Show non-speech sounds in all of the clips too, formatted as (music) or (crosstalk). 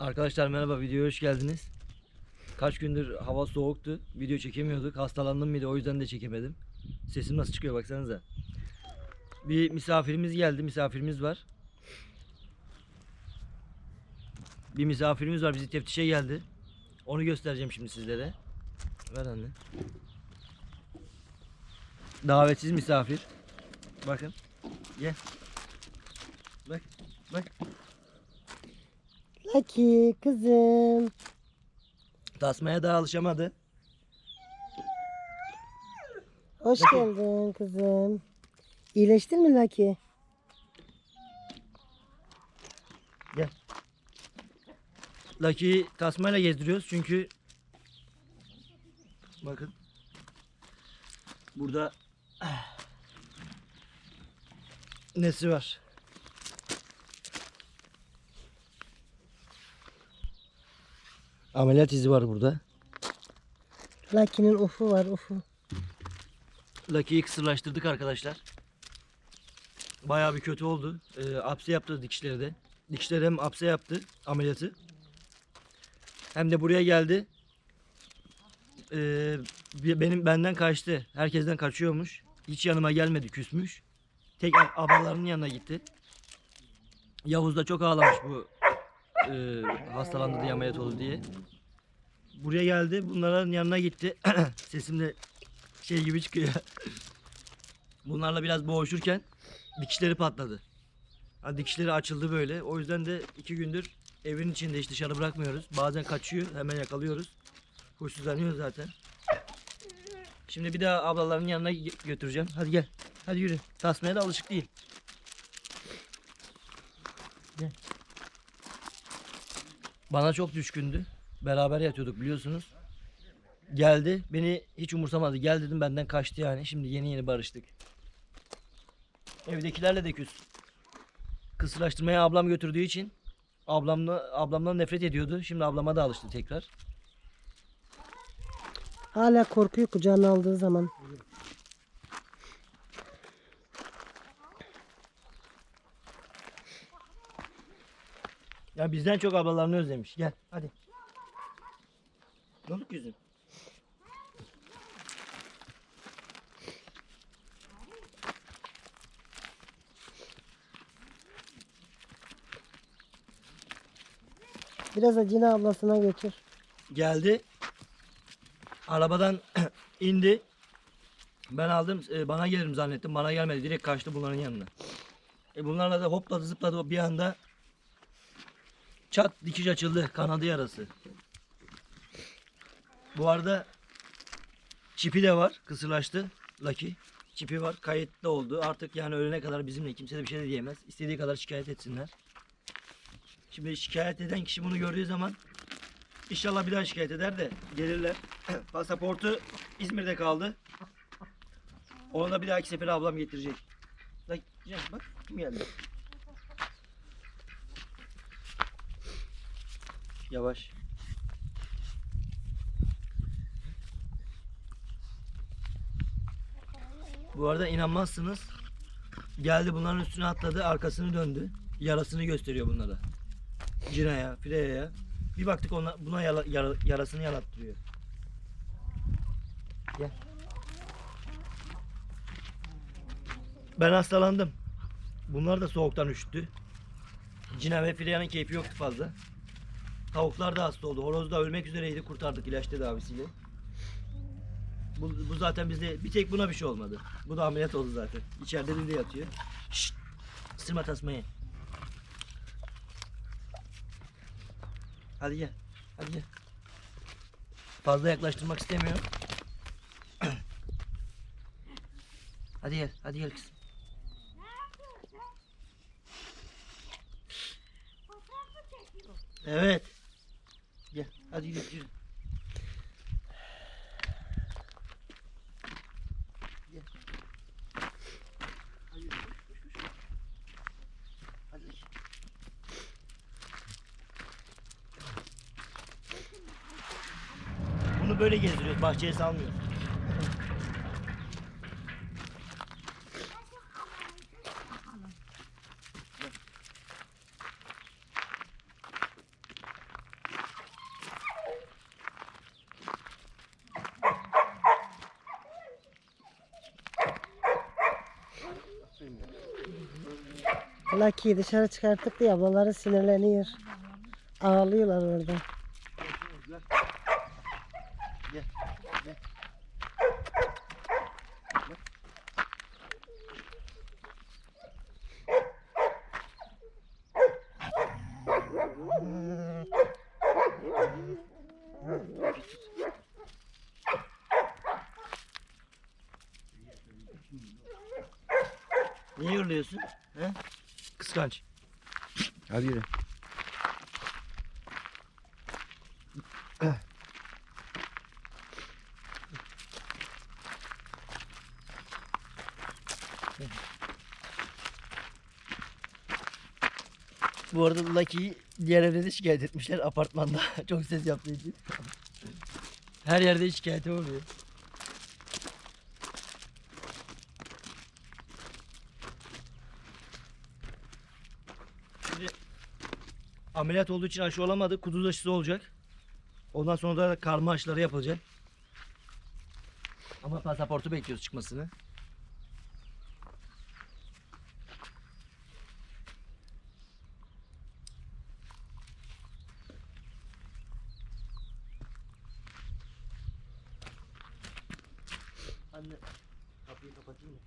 Arkadaşlar merhaba videoya hoş geldiniz. Kaç gündür hava soğuktu. Video çekemiyorduk. Hastalandım bir o yüzden de çekemedim. Sesim nasıl çıkıyor baksanıza. Bir misafirimiz geldi. Misafirimiz var. Bir misafirimiz var. Bizi teftişe geldi. Onu göstereceğim şimdi sizlere. Ver anne. Davetsiz misafir. Bakın. Gel. Bak. Bak. Lucky kızım. Tasmaya daha alışamadı. Hoş geldin kızım. İyileştin mi Lucky? Lucky'yi tasmayla gezdiriyoruz çünkü bakın burada nesi var. Ameliyat izi var burada. Lucky'nin ufu var ufu. Lucky'yi kısırlaştırdık arkadaşlar. Bayağı bir kötü oldu. Ee, apse yaptı dikişleri de. Dikişleri hem apse yaptı ameliyatı. Hem de buraya geldi. Ee, bir- benim benden kaçtı. Herkesten kaçıyormuş. Hiç yanıma gelmedi, küsmüş. Tek ab- ablalarının yanına gitti. Yavuz da çok ağlamış bu e, hastalandı diye ameliyat oldu diye. Buraya geldi. Bunların yanına gitti. (clears throat) Sesim de şey gibi çıkıyor. (laughs) Bunlarla biraz boğuşurken dikişleri patladı. Ha, dikişleri açıldı böyle. O yüzden de iki gündür evin içinde hiç dışarı bırakmıyoruz. Bazen kaçıyor hemen yakalıyoruz. Huysuzlanıyor zaten. Şimdi bir daha ablaların yanına gö- götüreceğim. Hadi gel. Hadi yürü. Tasmaya da alışık değil. Gel. Bana çok düşkündü. Beraber yatıyorduk biliyorsunuz. Geldi. Beni hiç umursamadı. Gel dedim benden kaçtı yani. Şimdi yeni yeni barıştık. Evdekilerle de küs. Kısırlaştırmaya ablam götürdüğü için ablamla ablamdan nefret ediyordu. Şimdi ablama da alıştı tekrar. Hala korkuyor kucağına aldığı zaman. Ya bizden çok ablalarını özlemiş. Gel hadi. Donuk yüzün. Biraz acına ablasına götür. Geldi. Arabadan (clears throat) indi. Ben aldım. e, bana gelirim zannettim. Bana gelmedi. Direkt kaçtı bunların yanına. E bunlarla da hopladı zıpladı bir anda. Çat dikiş açıldı. Kanadı yarası. Bu arada çipi de var. Kısırlaştı. Lucky. Çipi var. Kayıtlı oldu. Artık yani ölene kadar bizimle kimse de bir şey de diyemez. İstediği kadar şikayet etsinler. Şimdi şikayet eden kişi bunu gördüğü zaman İnşallah bir daha şikayet eder de gelirler. (clears throat) Pasaportu İzmir'de kaldı. Onu da bir dahaki sefere ablam getirecek. Bak, bak kim geldi? Yavaş. Bu arada inanmazsınız. Geldi bunların üstüne atladı, arkasını döndü. Yarasını gösteriyor bunlara. Cina'ya, Freya'ya. Bir baktık ona, buna yala- yara- yarasını yalattırıyor. Gel. Ben hastalandım. Bunlar da soğuktan üşüttü. Cina ve Filya'nın keyfi yoktu fazla. Tavuklar da hasta oldu. Horoz da ölmek üzereydi. Kurtardık ilaç tedavisiyle. Bu, bu zaten bizde bir tek buna bir şey olmadı. Bu da ameliyat oldu zaten. İçeride de yatıyor. Şşt! Isırma tasmayı. Hadi gel. Hadi gel. Fazla yaklaştırmak istemiyor. (clears throat) hadi gel. Hadi gel kızım. Evet. Hadi yürü. yürü. Bunu böyle gezdiriyoruz. Bahçeye salmıyoruz. Lucky'yi dışarı çıkarttık diye ablaları sinirleniyor. Ağlıyorlar orada. Gel. Gel. Niye yoruluyorsun? He? Kıskanç. Hadi yürü. Bu arada Lucky'yi diğer evde de şikayet etmişler apartmanda. (laughs) Çok ses yaptığı için. Her yerde şikayet oluyor. Şimdi ameliyat olduğu için aşı olamadı. Kuduz aşısı olacak. Ondan sonra da karma aşıları yapılacak. Ama pasaportu bekliyoruz çıkmasını. Anne kapıyı kapatayım mı?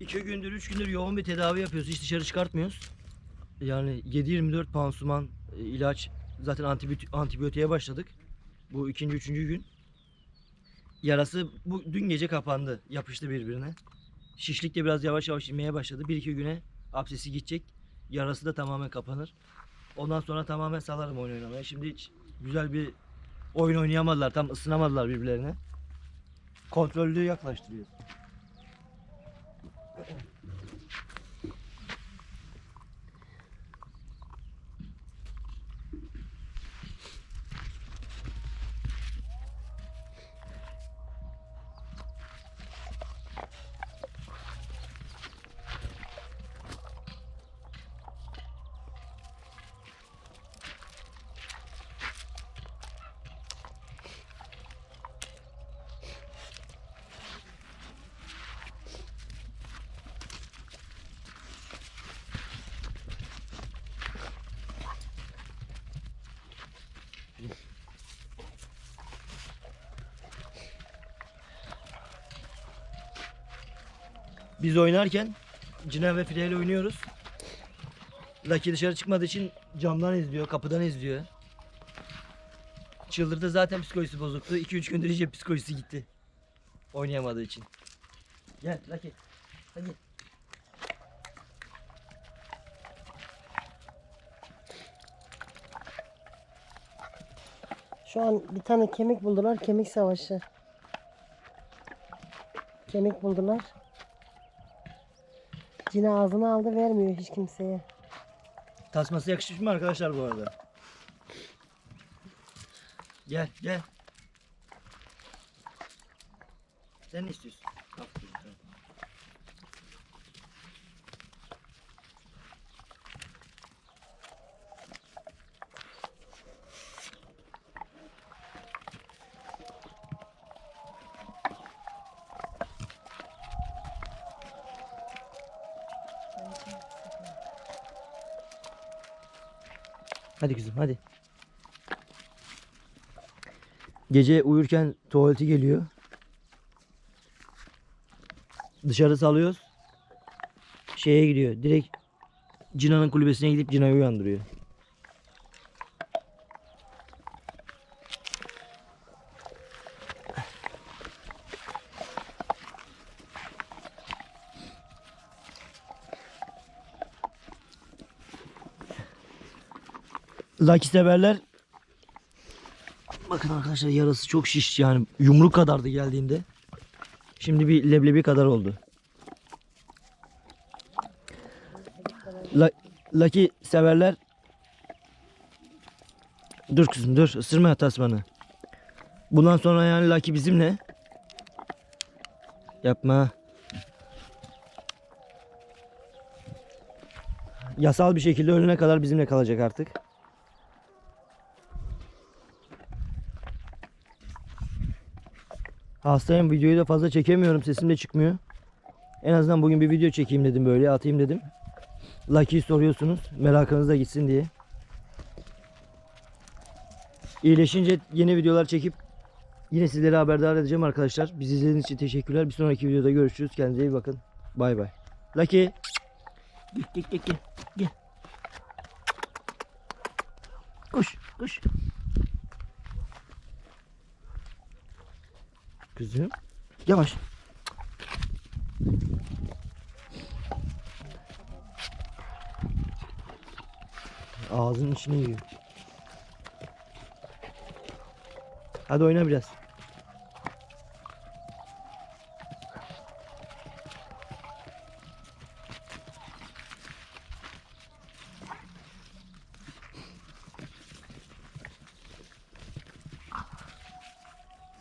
İki gündür, üç gündür yoğun bir tedavi yapıyoruz. Hiç dışarı çıkartmıyoruz. Yani 7-24 pansuman, e, ilaç, zaten antibiyot antibiyotiğe başladık. Bu ikinci, üçüncü gün. Yarası bu dün gece kapandı. Yapıştı birbirine. Şişlik de biraz yavaş yavaş inmeye başladı. Bir iki güne absesi gidecek. Yarası da tamamen kapanır. Ondan sonra tamamen salarım oyun oynamaya. Şimdi hiç güzel bir oyun oynayamadılar. Tam ısınamadılar birbirlerine. Kontrollü yaklaştırıyor. Uh-oh. Biz oynarken Cina ve File ile oynuyoruz. Lucky dışarı çıkmadığı için camdan izliyor, kapıdan izliyor. Çıldırdı zaten psikolojisi bozuktu. 2-3 gündür iyice psikolojisi gitti. Oynayamadığı için. Gel Lucky. Hadi. Şu an bir tane kemik buldular. Kemik savaşı. Kemik buldular. Cine ağzına aldı vermiyor hiç kimseye. Tasması yakışmış mı arkadaşlar bu arada? Gel gel. Sen ne istiyorsun? Hadi kızım hadi. Gece uyurken tuvaleti geliyor. Dışarı salıyoruz. Şeye gidiyor. Direkt Cina'nın kulübesine gidip Cina'yı uyandırıyor. Lucky severler. Bakın arkadaşlar yarası çok şiş yani yumruk kadardı geldiğinde. Şimdi bir leblebi kadar oldu. La Lucky severler. Dur kızım dur ısırma tasmanı. Bundan sonra yani Lucky bizimle. Yapma. Yasal bir şekilde ölene kadar bizimle kalacak artık. Hastayım videoyu da fazla çekemiyorum sesim de çıkmıyor. En azından bugün bir video çekeyim dedim böyle atayım dedim. Lucky'yi soruyorsunuz merakınız da gitsin diye. İyileşince yeni videolar çekip yine sizleri haberdar edeceğim arkadaşlar. Bizi izlediğiniz için teşekkürler. Bir sonraki videoda görüşürüz. Kendinize iyi bakın. Bay bay. Lucky. Gel gel gel gel. gel. Koş koş. Kızım. Yavaş. Ağzının içine yiyor. Hadi oyna biraz.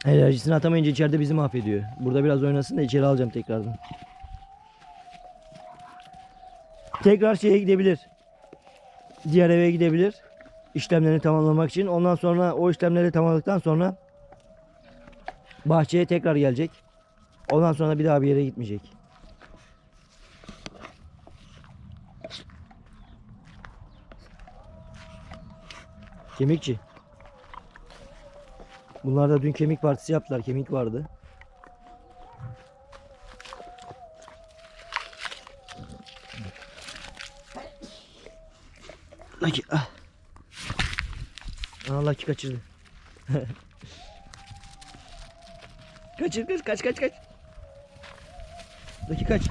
Enerjisini atamayınca içeride bizi mahvediyor. Burada biraz oynasın da içeri alacağım tekrardan. Tekrar şeye gidebilir. Diğer eve gidebilir. İşlemlerini tamamlamak için. Ondan sonra o işlemleri tamamladıktan sonra bahçeye tekrar gelecek. Ondan sonra bir daha bir yere gitmeyecek. Kemikçi. Bunlar da dün kemik partisi yaptılar. Kemik vardı. Lucky. Ah. Aa, Lucky kaçırdı. (laughs) kaçır kaç kaç kaç kaç. Lucky kaç.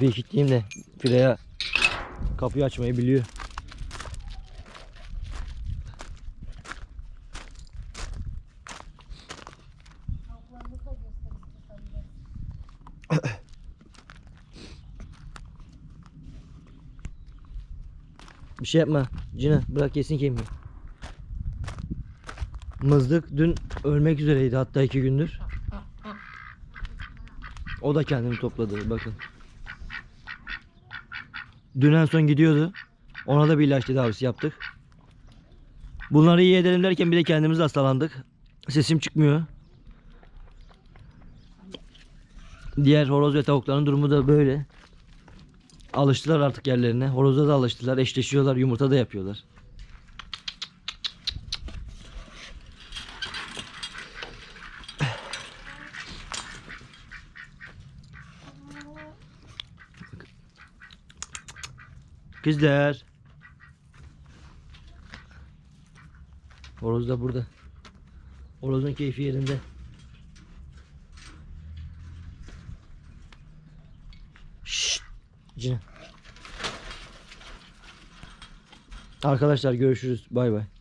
Kapıyı kilitleyeyim de Freya kapıyı açmayı biliyor. Bir şey yapma. Cina bırak yesin kemiği. Mızlık dün ölmek üzereydi hatta iki gündür. O da kendini topladı bakın. Dün en son gidiyordu. Ona da bir ilaç tedavisi yaptık. Bunları iyi edelim derken bir de kendimiz hastalandık. Sesim çıkmıyor. Diğer horoz ve tavukların durumu da böyle. Alıştılar artık yerlerine. Horoza da alıştılar. Eşleşiyorlar. Yumurta da yapıyorlar. Kızlar. Horoz da burada. Horozun keyfi yerinde. Şşt. Cina. Arkadaşlar görüşürüz. Bay bay.